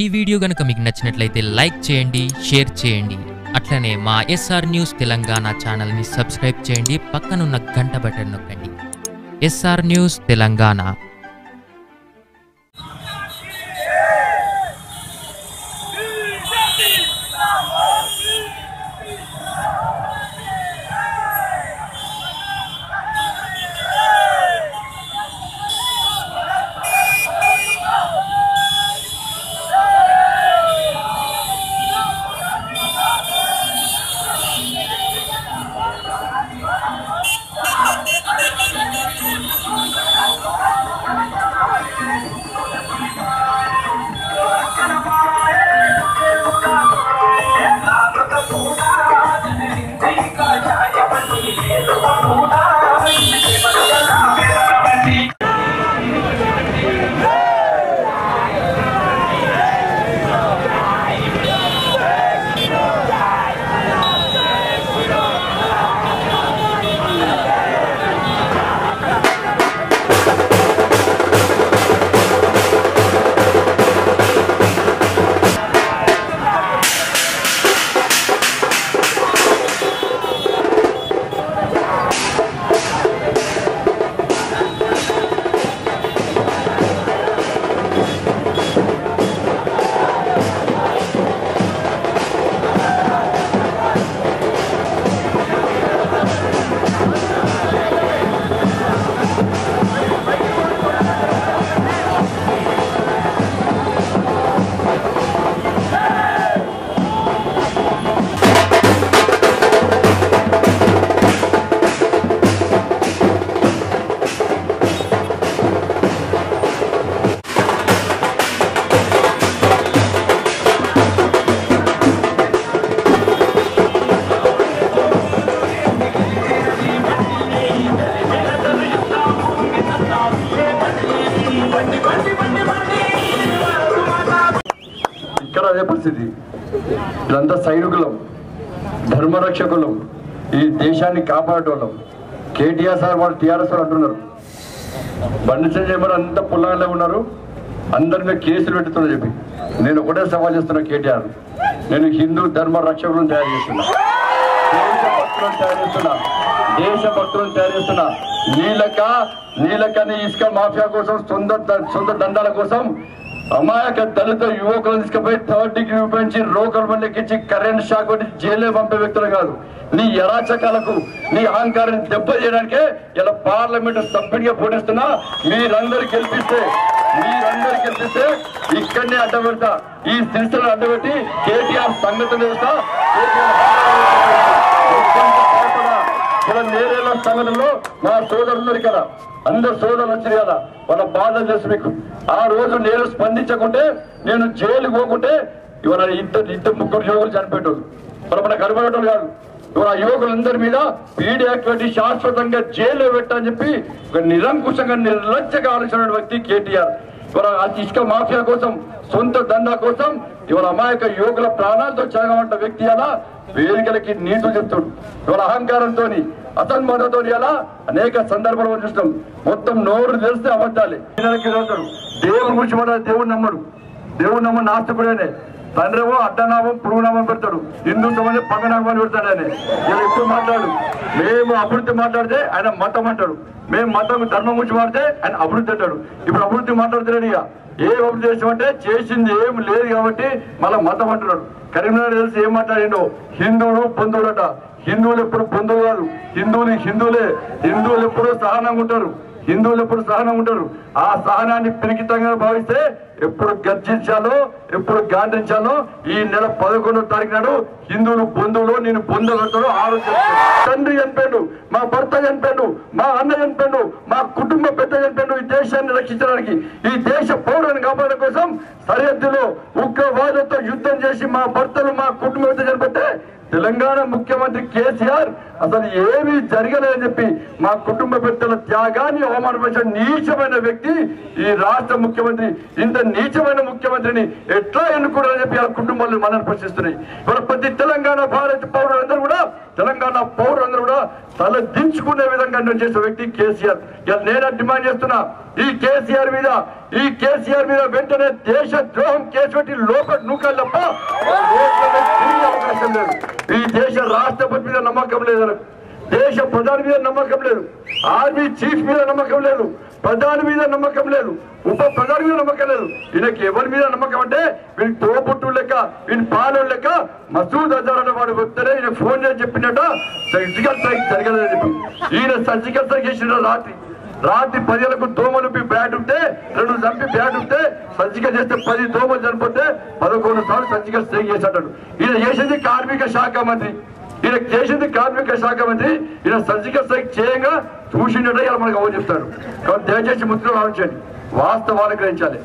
ఈ వీడియో గనక మీకు నచ్చినట్లయితే లైక్ చేయండి షేర్ చేయండి. అట్లనే మా ఎస్ఆర్ న్యూస్ తెలంగాణ ఛానల్ని సబ్స్క్రైబ్ చేయండి పక్కనున్న గంట బటన్ నొక్కండి. SR news Telangana. అదే పరిస్థితి. ఇదంతా సైనికులం ధర్మరక్షకులం ఈ దేశాన్ని కాపాడేటోళ్ళం. కేటీఆర్ సార్ వాళ్ళు టీఆర్ఎస్ వాళ్ళు అంటున్నారు. బండి సంజయ్ మరి అంత పుల్లాగానే ఉన్నారు. అందరి మీద కేసులు పెట్టుతున్నా చెప్పి. నేను ఒకటే సవాల్ చేస్తున్నా కేటీఆర్. నేను హిందూ ధర్మ రక్షకులను తయారు చేస్తున్నా. దేశభక్తులను తయారు చేస్తున్నా. దేశభక్తులను తయారు చేస్తున్నా. నీలక నీలకని ఇసుక మాఫియా కోసం సొంత సొంత దండాల కోసం అమాయక దళిత యువకులను తీసుకుపోయి థర్డ్ డిగ్రీ ఉపయోగించి రోకలు బండి ఎక్కించి కరెంట్ షాక్ కొట్టి జైలు పంపే వ్యక్తులు కాదు. నీ ఎరాచకాలకు నీ అహంకారాన్ని దెబ్బ చేయడానికే ఇలా పార్లమెంట్ సభ్యుడిగా పోటీస్తున్నా. మీరందరూ గెలిపిస్తే మీరందరూ గెలిపిస్తే ఇక్కడనే అడ్డపెడతా ఈ సిరిసిలను అడ్డపెట్టి కేటీఆర్ సంగతి తెలుస్తా. ఇలా నేరేళ్ళ సంఘటనలో మా సోదరులందరికీ కదా అందరు సోదరులు వచ్చారు కదా వాళ్ళ బాధలు తెలుసు మీకు. ఆ రోజు నేను స్పందించకుంటే నేను జైలు పోకుంటే ఇవాళ ఇద్దరు ఇద్దరు ముగ్గురు యువకులు చనిపోయేటోళ్ళు మరి మన కనబడేటోళ్ళు కాదు. ఇవాళ ఆ యువకులందరి మీద పీడీ యాక్ట్ శాశ్వతంగా జైల్లో పెట్టని చెప్పి ఒక నిరంకుశంగా నిర్లజ్జగా ఆలోచన వ్యక్తి కేటీఆర్. ఇవాళ ఆ ఇసుక మాఫియా కోసం సొంత దందా కోసం ఇవాళ అమాయక యువకుల ప్రాణాలతో చెలగమంట వ్యక్తి అలా వేదికలకి నీతులు చెప్తాడు ఇవాళ అహంకారంతో అసన్మానంతో అలా అనేక సందర్భాలు చూస్తాం మొత్తం నోరు తెలిస్తే అబద్ధాలి. దేవుడు దేవుని గురించి మాట దేవుడు నమ్మడు. దేవుడు నమ్మ నాస్తికుడేనే. తండ్రేమో అడ్డనామం పురుగునామం పెడతాడు. హిందుత్వం సమాజం పగనామని పెడతాడు ఆయన ఇలా ఎక్కువ మాట్లాడు? మేము అభివృద్ధి మాట్లాడితే ఆయన మతం అంటాడు. మేము మతం ధర్మం గురించి మాట్లాడితే ఆయన అభివృద్ధి అంటాడు. ఇప్పుడు అభివృద్ధి మాట్లాడుతున్నాడు ఇక. ఏ అభివృద్ధి చేసామంటే చేసింది ఏం లేదు కాబట్టి మళ్ళీ మతం అంటున్నాడు. కరీంనగర్ తెలిసి ఏం మాట్లాడిండో? హిందువులు పొందువులట హిందువులు ఎప్పుడు బంధువు కాదు. హిందువులు హిందువులే. హిందువులు ఎప్పుడు సహనంగా ఉంటారు. హిందువులు ఎప్పుడు సహనం ఉంటారు? ఆ సహనాన్ని పిరికితంగా భావిస్తే ఎప్పుడు గర్జించాలో ఎప్పుడు గాంధించాలో ఈ నెల పదకొండో తారీఖు నాడు హిందువులు బంధువులు నేను పొందగలుగుతాడు ఆలోచన తండ్రి చనిపోయాడు మా భర్త చనిపోయాడు మా అన్న చనిపోయాడు మా కుటుంబ పెద్ద చనిపోయాడు ఈ దేశాన్ని రక్షించడానికి ఈ దేశ పౌరులను కాపాడడం కోసం సరిహద్దులో ఉగ్రవాదులతో యుద్ధం చేసి మా భర్తలు మా కుటుంబం చనిపోతే తెలంగాణ ముఖ్యమంత్రి కేసీఆర్ అసలు ఏమీ జరగలేదని చెప్పి మా కుటుంబ పెద్దల త్యాగాన్ని అవమానపరిచిన నీచమైన వ్యక్తి ఈ రాష్ట్ర ముఖ్యమంత్రి. ఇంత నీచమైన ముఖ్యమంత్రిని ఎట్లా ఎన్నుకోవాలని చెప్పి ఆ కుటుంబాలను మనల్ని ప్రశ్నిస్తున్నాయి. ప్రతి తెలంగాణ భారత పౌరులందరూ కూడా తెలంగాణ పౌరులందరూ కూడా తల దించుకునే విధంగా చేసిన వ్యక్తి కేసీఆర్. ఇవాళ నేను డిమాండ్ చేస్తున్నా ఈ కేసీఆర్ మీద ఈ కేసీఆర్ మీద వెంటనే దేశ ద్రోహం కేసు పెట్టి లోపల నూకాలి తప్ప అవకాశం లేదు. ఈ దేశ రాష్ట్రపతి మీద నమ్మకం లేదు దేశ ప్రధాని మీద నమ్మకం లేదు. ఆర్మీ చీఫ్ మీద నమ్మకం లేదు. ప్రధాని మీద నమ్మకం లేదు. ఉప ప్రధాని మీద నమ్మకం లేదు. ఈయనకి ఎవరి మీద నమ్మకం అంటే వీళ్ళ తోపుట్టు లెక్క వీళ్ళ పాలు లెక్క మసూద్ అజార్ అనే వాడు వస్తేనే ఈయన ఫోన్ చేసి చెప్పినట్ట సర్జికల్ స్ట్రైక్ జరగలేదని చెప్పి. ఈయన సర్జికల్ స్ట్రైక్ చేసిన రాత్రి. రాత్రి పదిలకు దోమలు బ్యాట్ ఉంటే రెండు చంపి బ్యాట్ ఉంటే సంచిక చేస్తే పది దోమలు చనిపోతే పదకొండు సార్లు సంచిక స్ట్రైక్ చేశాడు ఈయన చేసింది కార్మిక శాఖ మంత్రి. ఈయన చేసింది కార్మిక శాఖ మంత్రి. ఈయన సర్జికల్ స్ట్రైక్ చేయంగా చూసిండట ఇలా మనకు ఎవరు చెప్తారు కాబట్టి దయచేసి ముద్రలు ఆలోచించండి వాస్తవాలు గ్రహించాలి.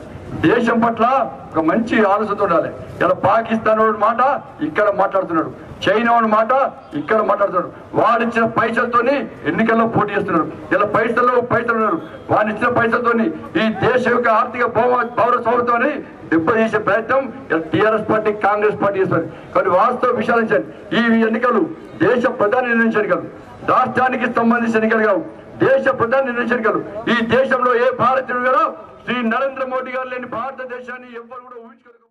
దేశం పట్ల ఒక మంచి ఆలోచనతో ఉండాలి. ఇలా పాకిస్తాన్ మాట ఇక్కడ మాట్లాడుతున్నాడు. చైనా అని మాట ఇక్కడ మాట్లాడుతున్నాడు. వాడిచ్చిన పైసలతోని ఎన్నికల్లో పోటీ చేస్తున్నారు. ఇలా పైసల్లో పైసలు ఉన్నారు. వాడిని ఇచ్చిన పైసలతోని ఈ దేశ యొక్క ఆర్థిక పౌర సౌరతోని దెబ్బతీసే ప్రయత్నం టీఆర్ఎస్ పార్టీ కాంగ్రెస్ పార్టీ చేస్తారు కానీ వాస్తవ విశాలించండి ఈ ఎన్నికలు దేశ ప్రధాని నిర్ణయించిన ఎన్నికలు రాష్ట్రానికి సంబంధించిన ఎన్నికలు కావు. దేశ ప్రధాని నిర్ణయించిన ఎన్నికలు ఈ దేశంలో ఏ భారతీయుడు గారో శ్రీ నరేంద్ర మోడీ గారు లేని భారతదేశాన్ని ఎవ్వరు కూడా